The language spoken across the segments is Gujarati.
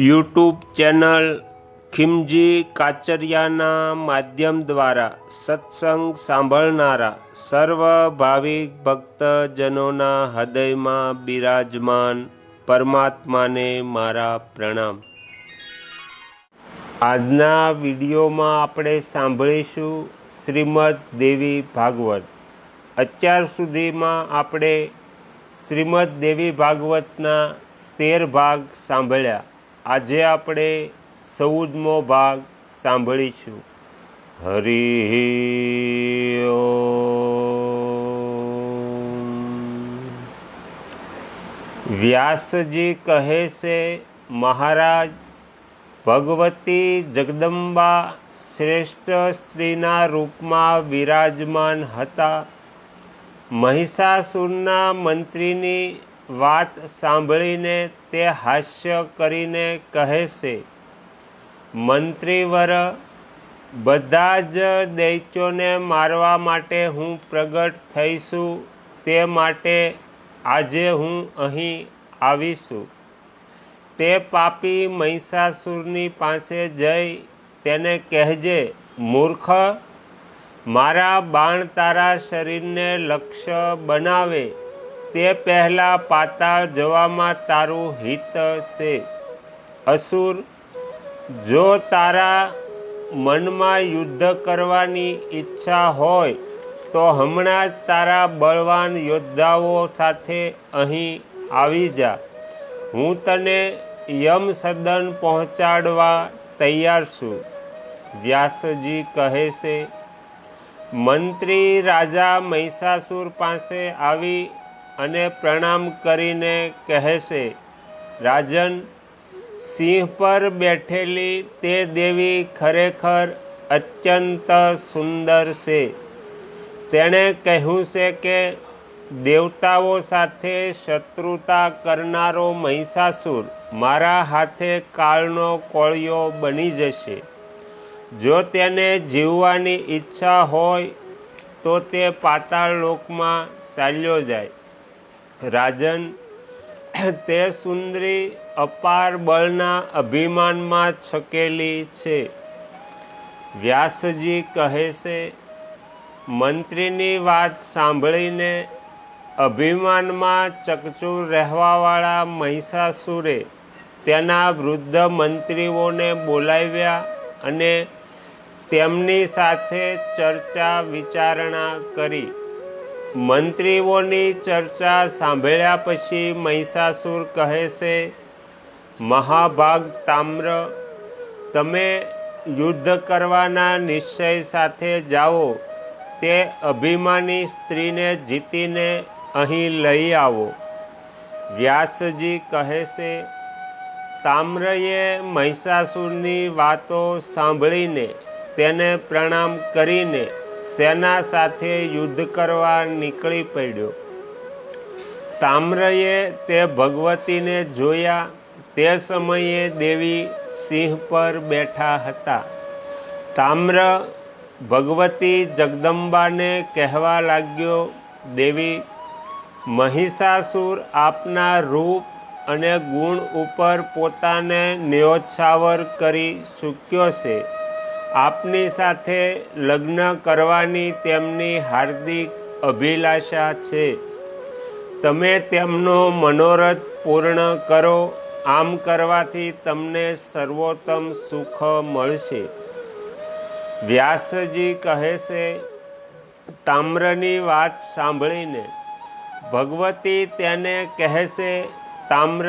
યુટ્યુબ ચેનલ ખિમજી કાચરિયાના માધ્યમ દ્વારા સત્સંગ સાંભળનારા સર્વ ભાવિક ભક્તજનોના હૃદયમાં બિરાજમાન પરમાત્માને મારા પ્રણામ. આજના વિડીયોમાં આપણે સાંભળીશું શ્રીમદ દેવી ભાગવત. અત્યાર સુધીમાં આપણે શ્રીમદ દેવી ભાગવતના તેર ભાગ સાંભળ્યા. આજે આપણે ચૌદમો ભાગ સાંભળીશું. હરિ વ્યાસજી કહે છે, મહારાજ, ભગવતી જગદંબા શ્રેષ્ઠ સ્ત્રીના રૂપમાં વિરાજમાન હતા. મહિષાસુરના મંત્રીની વાત સાંભળીને તે હાસ્ય કરીને કહે છે, મંત્રીવર, બધા જ દૈત્યોને મારવા માટે હું પ્રગટ થઈશું, તે માટે આજે હું અહીં આવીશું. તે પાપી મહિષાસુરની પાસે જઈ તેને કહેજે, મૂર્ખ, મારા બાણ તારા શરીરને લક્ષ્ય બનાવે. તે પહેલાં પાતાળ જવામાં તારું હિત છે. અસુર, જો તારા મનમાં યુદ્ધ કરવાની ઈચ્છા હોય, તો હમણાં જ તારા બળવાન યોદ્ધાઓ સાથે અહીં આવી જા. હું તને યમ સદન પહોંચાડવા તૈયાર છું. વ્યાસજી કહે છે, મંત્રી રાજા મહિષાસુર પાસે આવી અને પ્રણામ કરીને કહેશે રાજન, સિંહ પર બેઠેલી તે દેવી ખરેખર અત્યંત સુંદર છે. તેણે કહ્યું છે કે, દેવતાઓ સાથે શત્રુતા કરનારો મહિષાસુર મારા હાથે કાળનો કોળિયો બની જશે. જો તેને જીવવાની ઈચ્છા હોય, તો તે પાતાળ લોકમાં ચાલ્યો જાય. રાજન, તે સુંદરી અપાર બળના અભિમાનમાં છકેલી છે. વ્યાસજી કહે છે, મંત્રીની વાત સાંભળીને અભિમાનમાં ચકચૂર રહેવાવાળા મહિષાસુરે તેના વૃદ્ધ મંત્રીઓને બોલાવ્યા અને તેમની સાથે ચર્ચા વિચારણા કરી. મંત્રીઓની ચર્ચા સાંભળ્યા પછી મહિષાસુર કહે છે, મહાભાગ તામ્ર, તમે યુદ્ધ કરવાના નિશ્ચય સાથે જાઓ, તે અભિમાની સ્ત્રીને જીતીને અહીં લઈ આવો. વ્યાસજી કહે છે, તામ્રએ મહિષાસુરની વાતો સાંભળીને તેને પ્રણામ કરીને સેના સાથે યુદ્ધ કરવા નીકળી પડ્યો. તામ્રએ તે ભગવતીને જોયા. તે સમયે દેવી સિંહ પર બેઠા હતા. તામ્ર, ભગવતી જગદંબાને કહેવા લાગ્યો, દેવી, મહિષાસુર આપના રૂપ અને ગુણ ઉપર પોતાને ન્યોછાવર કરી ચૂક્યો છે. આપની સાથે લગ્ન કરવાની તેમની હાર્દિક અભિલાષા છે. તમે તેમનો મનોરથ પૂર્ણ કરો. આમ કરવાથી તમને સર્વોત્તમ સુખ મળશે. વ્યાસજી કહે છે, તામ્રની વાત સાંભળીને ભગવતી તેને કહેશે તામ્ર,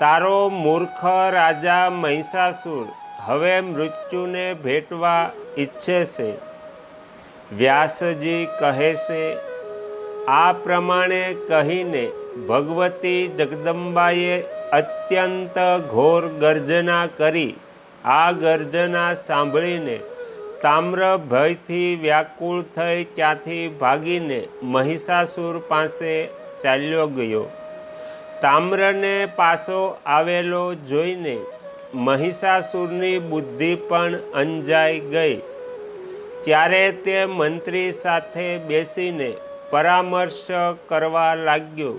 તારો મૂર્ખ રાજા મહિષાસુર હવે મૃત્યુને ભેટવા ઈચ્છે છે. વ્યાસજી કહે છે, આ પ્રમાણે કહીને ભગવતી જગદંબાએ અત્યંત ઘોર ગર્જના કરી, આ ગર્જના સાંભળીને તામ્ર ભયથી વ્યાકુળ થઈ ત્યાંથી ભાગીને મહિષાસુર પાસે ચાલ્યો ગયો. તામ્રને પાછો આવેલો જોઈને મહિષાસુરની બુદ્ધિ પણ અંજાઈ ગઈ. ત્યારે તે મંત્રી સાથે બેસીને પરામર્શ કરવા લાગ્યો.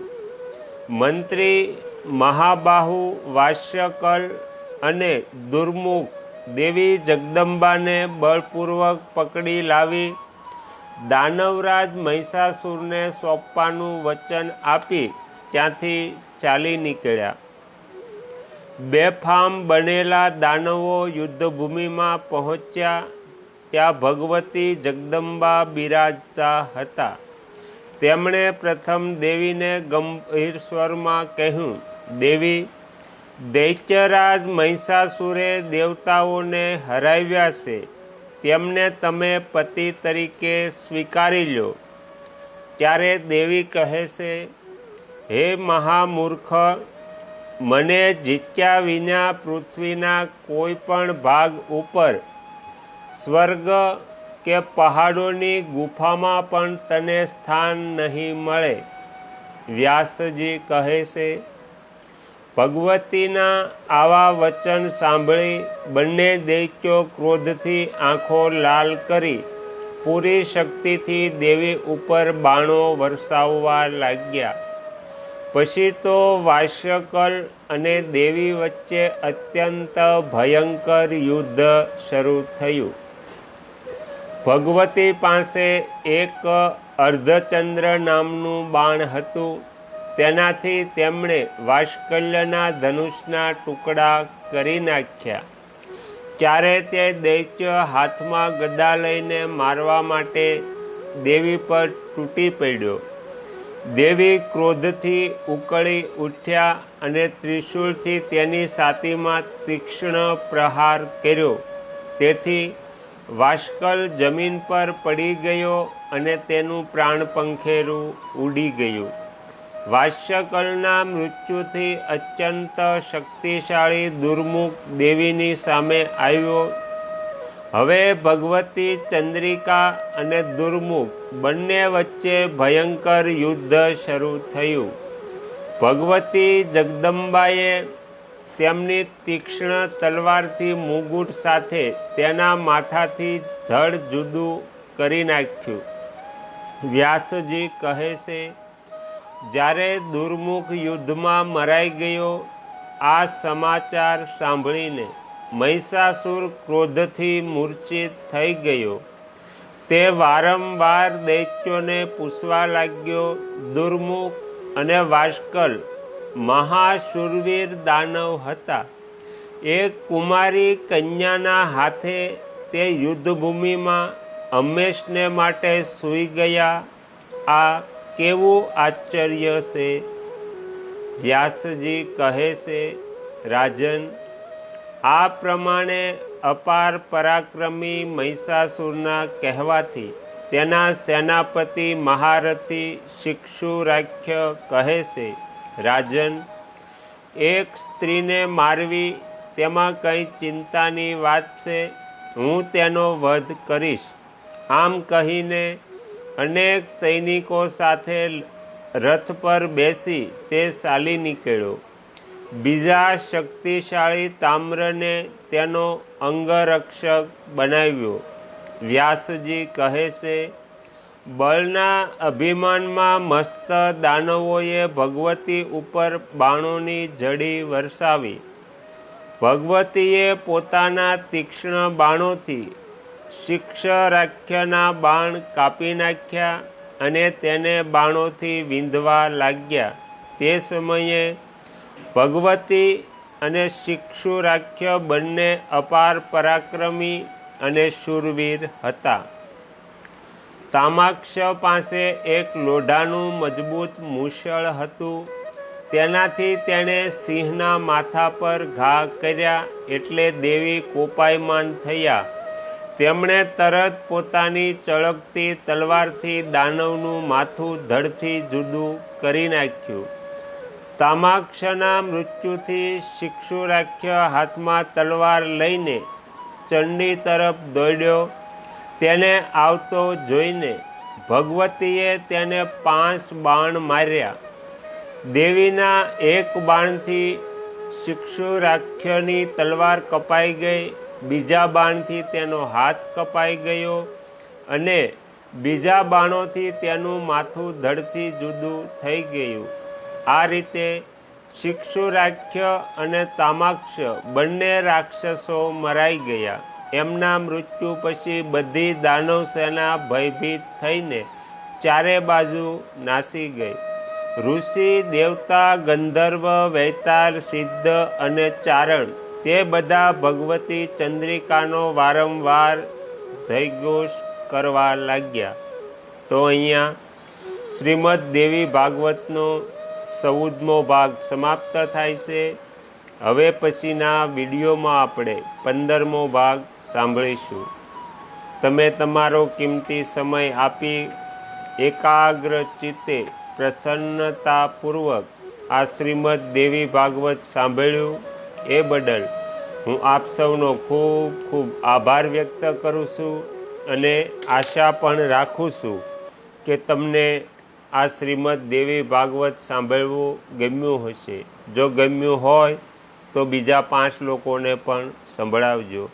મંત્રી મહાબાહુ, વાસ્યકલ અને દુર્મુખ દેવી જગદંબાને બળપૂર્વક પકડી લાવી, દાનવરાજ મહિષાસુરને સોંપવાનું વચન આપી ત્યાંથી ચાલી નીકળ્યા. બેફામ બનેલા દાનવો યુદ્ધભૂમિમાં પહોંચ્યા. ત્યાં ભગવતી જગદંબા બિરાજતા હતા. તેમણે પ્રથમ દેવીને ગંભીર સ્વરમાં કહ્યું, દેવી, દૈત્યરાજ મહિષાસુરે દેવતાઓને હરાવ્યા છે. તેમને તમે પતિ તરીકે સ્વીકારી લો. ત્યારે દેવી કહે છે, હે મહામૂર્ખ મને જીત્યા વિના પૃથ્વીના કોઈ પણ ભાગ ઉપર સ્વર્ગ કે પહાડોની ગુફામાં પણ તને સ્થાન નહીં મળે, વ્યાસજી કહે છે. ભગવતીના આવા વચન સાંભળી બંને દૈત્યો ક્રોધથી આંખો લાલ કરી પૂરી શક્તિથી દેવી ઉપર બાણો વરસાવવા લાગ્યા. પછી તો વાસ્યકલ અને દેવી વચ્ચે અત્યંત ભયંકર યુદ્ધ શરૂ થયું. ભગવતી પાસે એક અર્ધચંદ્ર નામનું બાણ હતું. તેનાથી તેમણે વાસ્કલ્યના ધનુષના ટુકડા કરી નાખ્યા. ત્યારે તે દૈત્ય હાથમાં ગદા લઈને મારવા માટે દેવી પર તૂટી પડ્યો? દેવી ક્રોધથી ઉકળી ઉઠ્યા અને ત્રિશૂળથી તેની છાતીમાં તીક્ષ્ણ પ્રહાર કર્યો. તેથી વાસ્કલ જમીન પર પડી ગયો અને તેનું પ્રાણ પંખેરું ઉડી ગયું. વાસ્યકલના મૃત્યુથી અત્યંત શક્તિશાળી દુર્મુખ દેવીની સામે આવ્યો હવે ભગવતી ચંદ્રિકા અને દુર્મુખ બંને વચ્ચે ભયંકર યુદ્ધ શરૂ થયું. ભગવતી જગદંબાએ તેમની તીક્ષ્ણ તલવારથી મુગુટ સાથે તેના માથાથી ધડ જુદું કરી નાખ્યું. વ્યાસજી કહે છે, જ્યારે દુર્મુખ યુદ્ધમાં મરાઈ ગયો, આ સમાચાર સાંભળીને મહિષાસુર ક્રોધથી મૂર્છિત થઈ ગયો. તે વારંવાર દૈત્યોને પૂછવા લાગ્યો, દુર્મુખ અને વાસ્કલ મહાશુરવીર દાનવ હતા. એક કુમારી કન્યાના હાથે તે યુદ્ધભૂમિમાં હંમેશને માટે સૂઈ ગયા. આ કેવું આશ્ચર્ય છે? વ્યાસજી કહે છે, રાજન આ પ્રમાણે અપાર પરાક્રમી મહિષાસુરના કહેવાથી તેના સેનાપતિ મહારથી શિક્ષુરાખ્ય કહે છે, રાજન, એક સ્ત્રીને મારવી તેમાં કંઈ ચિંતાની વાત છે? હું તેનો વધ કરીશ. આમ કહીને અનેક સૈનિકો સાથે રથ પર બેસી તે ચાલી નીકળ્યો. બીજા શક્તિશાળી તામ્રને તેનો અંગરક્ષક બનાવ્યો. વ્યાસજી કહે છે, બળના અભિમાનમાં મસ્ત દાનવોએ ભગવતી ઉપર બાણોની જડી વરસાવી. ભગવતીએ પોતાના તીક્ષ્ણ બાણોથી શિક્ષરાખ્યના બાણ કાપી નાખ્યા અને તેને બાણોથી વિંધવા લાગ્યા. તે સમયે ભગવતી અને શિક્ષુરાખ્ય બંને અપાર પરાક્રમી અને શૂરવીર હતા. તામાક્ષ પાસે એક લોઢાનું મજબૂત મુશળ હતું. તેનાથી તેણે સિંહના માથા પર ઘા કર્યા એટલે દેવી કોપાયમાન થયા. તેમણે તરત પોતાની ચળકતી તલવારથી દાનવનું માથું ધડથી જુદું કરી નાખ્યું. તામાક્ષના મૃત્યુથી શિક્ષુરાખ્ય હાથમાં તલવાર લઈને ચંડી તરફ દોડ્યો. તેને આવતો જોઈને ભગવતીએ તેને પાંચ બાણ માર્યા. દેવીના એક બાણથી શિક્ષુરાખ્યની તલવાર કપાઈ ગઈ. બીજા બાણથી તેનો હાથ કપાઈ ગયો અને બીજા બાણોથી તેનું માથું ધડથી જુદું થઈ ગયું. આ રીતે શિક્ષુરાખ્ય અને તામાક્ષ બંને રાક્ષસો મરાઈ ગયા. એમના મૃત્યુ પછી બધી દાનવ સેના ભયભીત થઈને ચારે બાજુ નાસી ગઈ. ઋષિ, દેવતા, ગંધર્વ વૈતાર સિદ્ધ અને ચારણ તે બધા ભગવતી ચંદ્રિકાનો વારંવાર જયઘોષ કરવા લાગ્યા. તો અહીંયા શ્રીમદ દેવી ભાગવતનો ચૌદમો ભાગ સમાપ્ત થાય છે. હવે પછીના વિડીયોમાં આપણે પંદરમો ભાગ સાંભળીશું. તમે તમારો કિંમતી સમય આપી એકાગ્ર ચિત્તે પ્રસન્નતાપૂર્વક આ શ્રીમદ દેવી ભાગવત સાંભળ્યું. એ બદલ હું આપ સૌનો ખૂબ ખૂબ આભાર વ્યક્ત કરું છું અને આશા પણ રાખું છું કે તમને આ શ્રીમદ દેવી ભાગવત સાંભળવું ગમ્યું હશે. જો ગમ્યું હોય, તો બીજા પાંચ લોકોને પણ સંભળાવજો.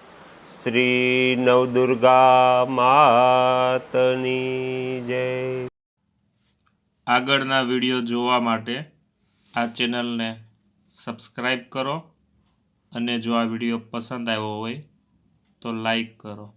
શ્રી નવદુર્ગા માતની જય. આગળના વીડિયો જોવા માટે આ ચેનલને સબસ્ક્રાઈબ કરો અને જો આ વીડિયો પસંદ આવ્યો હોય, તો લાઈક કરો.